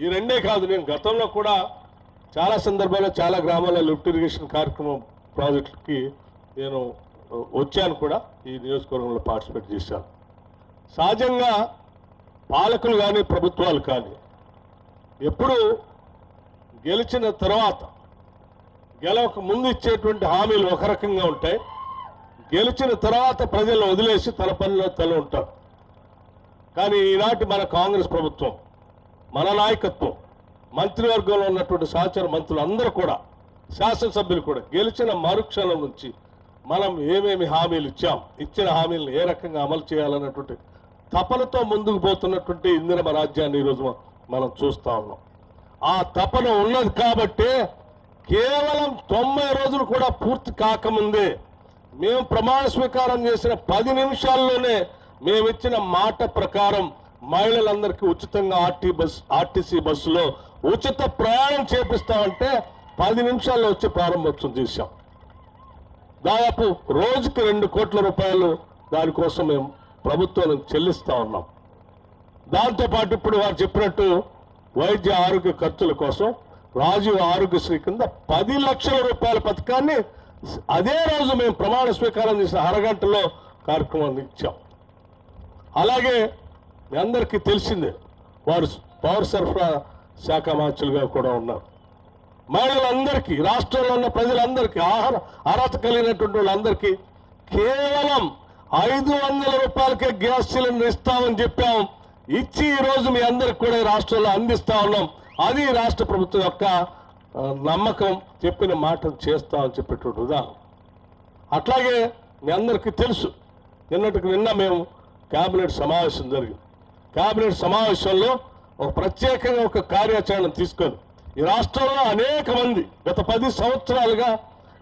ఈ రెండే కాదు నేను గతంలో కూడా చాలా సందర్భాల్లో చాలా గ్రామాల్లో లిఫ్ట్ ఇరిగేషన్ కార్యక్రమం ప్రాజెక్టుకి నేను వచ్చాను కూడా. ఈ నియోజకవర్గంలో పార్టిసిపేట్ చేశాను. సహజంగా పాలకులు కానీ ప్రభుత్వాలు కానీ ఎప్పుడు గెలిచిన తర్వాత గెలవక ముందు ఇచ్చేటువంటి హామీలు ఒక రకంగా ఉంటాయి. గెలిచిన తర్వాత ప్రజలు వదిలేసి తన పనిలో తల ఉంటారు. కానీ ఈనాటి మన కాంగ్రెస్ ప్రభుత్వం మన నాయకత్వం మంత్రివర్గంలో ఉన్నటువంటి సహచర మంత్రులు అందరూ కూడా శాసనసభ్యులు కూడా గెలిచిన మరుక్షణం నుంచి మనం ఏమేమి హామీలు ఇచ్చాం ఇచ్చిన హామీలను ఏ రకంగా అమలు చేయాలన్నటువంటి తపనతో ముందుకు పోతున్నటువంటి ఇందిరమ రాజ్యాన్ని ఈరోజు మనం చూస్తా ఉన్నాం. ఆ తపన ఉన్నది కాబట్టే కేవలం తొంభై రోజులు కూడా పూర్తి కాకముందే మేము ప్రమాణ స్వీకారం చేసిన పది నిమిషాల్లోనే మేము ఇచ్చిన మాట ప్రకారం మహిళలందరికీ ఉచితంగా ఆర్టీ బస్ ఆర్టీసీ బస్సులో ఉచిత ప్రయాణం చేపిస్తామంటే పది నిమిషాల్లో వచ్చి ప్రారంభోత్సవం చేశాం. దాదాపు రోజుకి రెండు కోట్ల రూపాయలు దానికోసం మేము ప్రభుత్వం చెల్లిస్తా ఉన్నాం. దాంతో పాటు ఇప్పుడు వారు చెప్పినట్టు వైద్య ఆరోగ్య ఖర్చుల కోసం రాజీవ్ ఆరోగ్యశ్రీ కింద పది లక్షల రూపాయల పథకాన్ని అదే రోజు మేము ప్రమాణ స్వీకారం చేసిన అరగంటలో కార్యక్రమాన్ని ఇచ్చాం. అలాగే మీ అందరికీ తెలిసిందే వారు పవర్ సరఫరా శాఖ మంత్రులుగా కూడా ఉన్నారు. మహిళలందరికీ రాష్ట్రంలో ఉన్న ప్రజలందరికీ ఆహార అర్హత కలిగినటువంటి వాళ్ళందరికీ కేవలం ఐదు వందల రూపాయలకే గ్యాస్ సిలిండర్ ఇస్తామని చెప్పాం ఇచ్చి ఈరోజు మీ అందరికి కూడా రాష్ట్రంలో అందిస్తా ఉన్నాం. అది రాష్ట్ర ప్రభుత్వం యొక్క నమ్మకం చెప్పిన మాటను చేస్తామని చెప్పేటువంటి ఉదాహరణ. అట్లాగే మీ అందరికీ తెలుసు నిన్నటికి నిన్న మేము క్యాబినెట్ సమావేశం జరిగింది. కేబినెట్ సమావేశంలో ఒక ప్రత్యేకంగా ఒక కార్యాచరణ తీసుకొని ఈ రాష్ట్రంలో అనేక మంది గత పది సంవత్సరాలుగా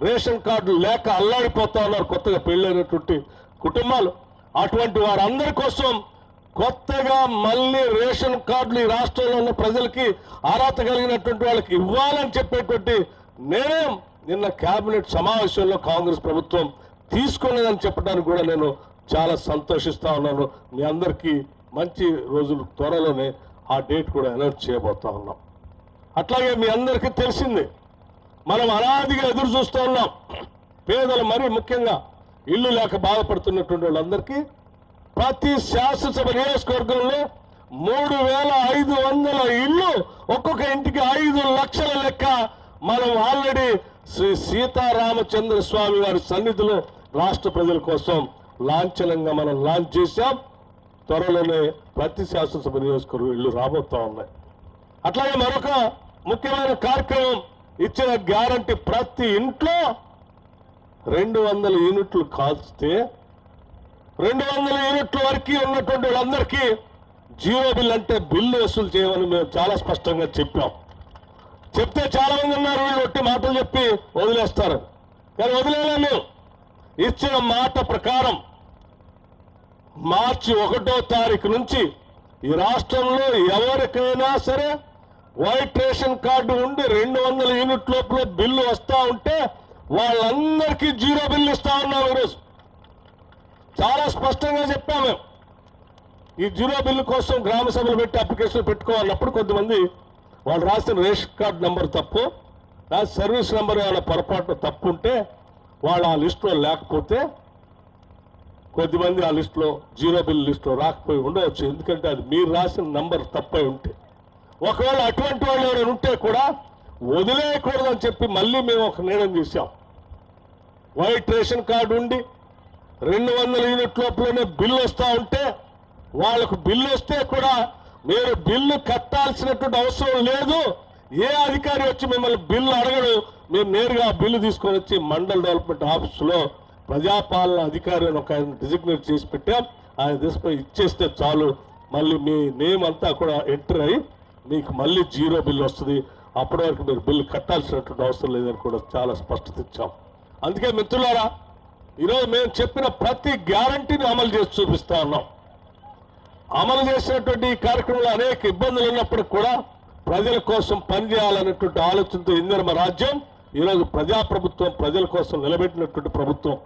రేషన్ కార్డులు లేక అల్లాడిపోతా ఉన్నారు కొత్తగా పెళ్ళైనటువంటి కుటుంబాలు. అటువంటి వారందరి కోసం కొత్తగా మళ్ళీ రేషన్ కార్డులు ఈ రాష్ట్రంలో ఉన్న ప్రజలకి అర్హత కలిగినటువంటి వాళ్ళకి ఇవ్వాలని చెప్పేటువంటి నిర్ణయం నిన్న కేబినెట్ సమావేశంలో కాంగ్రెస్ ప్రభుత్వం తీసుకున్నదని చెప్పడానికి కూడా నేను చాలా సంతోషిస్తా ఉన్నాను. మీ అందరికీ మంచి రోజులు త్వరలోనే ఆ డేట్ కూడా అనౌన్స్ చేయబోతా ఉన్నాం. అట్లాగే మీ అందరికీ తెలిసింది మనం అనాదిగా ఎదురు చూస్తూ ఉన్నాం. పేదలు మరీ ముఖ్యంగా ఇల్లు లేక బాధపడుతున్నటువంటి వాళ్ళందరికీ ప్రతి శాసనసభ నియోజకవర్గంలో మూడు వేల ఐదు వందల ఇల్లు ఒక్కొక్క ఇంటికి ఐదు లక్షల లెక్క మనం ఆల్రెడీ శ్రీ సీతారామచంద్ర స్వామి వారి సన్నిధిలో రాష్ట్ర ప్రజల కోసం లాంఛనంగా మనం లాంచ్ చేశాం. త్వరలోనే ప్రతి శాసనసభ నియోజకవర్గం ఇల్లు రాబోతా ఉన్నాయి. అట్లాగే మరొక ముఖ్యమైన కార్యక్రమం ఇచ్చిన గ్యారంటీ ప్రతి ఇంట్లో రెండు వందల యూనిట్లు కాల్స్తే రెండు వందల యూనిట్ల వరకు ఉన్నటువంటి వాళ్ళందరికీ జీరో బిల్ అంటే బిల్లు వసూలు చేయమని మేము చాలా స్పష్టంగా చెప్పాం. చెప్తే చాలా మంది ఉన్నారు వీళ్ళు ఒట్టి మాటలు చెప్పి వదిలేస్తారు. కానీ వదిలేలా మేము. ఇచ్చిన మాట ప్రకారం మార్చి ఒకటో తారీఖు నుంచి ఈ రాష్ట్రంలో ఎవరికైనా సరే వైట్ రేషన్ కార్డు ఉండి రెండు వందల యూనిట్ లోపల బిల్లు వస్తూ ఉంటే వాళ్ళందరికీ జీరో బిల్లు ఇస్తా ఉన్నాం ఈరోజు. చాలా స్పష్టంగా చెప్పాము మేము. ఈ జీరో బిల్లు కోసం గ్రామ సభలు పెట్టి అప్లికేషన్ పెట్టుకోవాలన్నప్పుడు కొంతమంది వాళ్ళు రాసిన రేషన్ కార్డు నెంబర్ తప్పు రాసిన సర్వీస్ నెంబర్ వాళ్ళ పొరపాటు తప్పు ఉంటే వాళ్ళు ఆ లిస్టులో లేకపోతే కొద్దిమంది ఆ లిస్టులో జీరో బిల్ లిస్టులో రాకపోయి ఉండవచ్చు. ఎందుకంటే అది మీరు రాసిన నంబర్ తప్పై ఉంటే. ఒకవేళ అటువంటి వాళ్ళు ఎవరైనా ఉంటే కూడా వదిలేయకూడదని చెప్పి మళ్ళీ మేము ఒక నిర్ణయం చేశాం వైట్ రేషన్ కార్డు ఉండి రెండు వందల యూనిట్ లోపలనే బిల్లు వస్తూ ఉంటే వాళ్ళకు బిల్లు వస్తే కూడా మీరు బిల్లు కట్టాల్సినటువంటి అవసరం లేదు. ఏ అధికారి వచ్చి మిమ్మల్ని బిల్లు అడగడు. మేము నేరుగా ఆ బిల్లు తీసుకొని వచ్చి మండల్ డెవలప్మెంట్ ఆఫీసులో ప్రజాపాలన అధికారిని ఒక ఆయన డిజిగ్నేట్ చేసి పెట్టాం. ఆయన తీసుకుని ఇచ్చేస్తే చాలు. మళ్ళీ మీ నేమ్ అంతా కూడా ఎంటర్ అయ్యి మీకు మళ్ళీ జీరో బిల్ వస్తుంది. అప్పటి వరకు మీరు బిల్లు కట్టాల్సినటువంటి అవసరం లేదని కూడా చాలా స్పష్టత ఇచ్చాం. అందుకే మిత్రులారా ఈరోజు మేము చెప్పిన ప్రతి గ్యారంటీని అమలు చేసి చూపిస్తా ఉన్నాం. అమలు చేసినటువంటి ఈ కార్యక్రమంలో అనేక ఇబ్బందులు ఉన్నప్పటికీ కూడా ప్రజల కోసం పనిచేయాలనేటువంటి ఆలోచనతో ఇందిరమ రాజ్యం ఈరోజు ప్రజాప్రభుత్వం ప్రజల కోసం నిలబెట్టినటువంటి ప్రభుత్వం.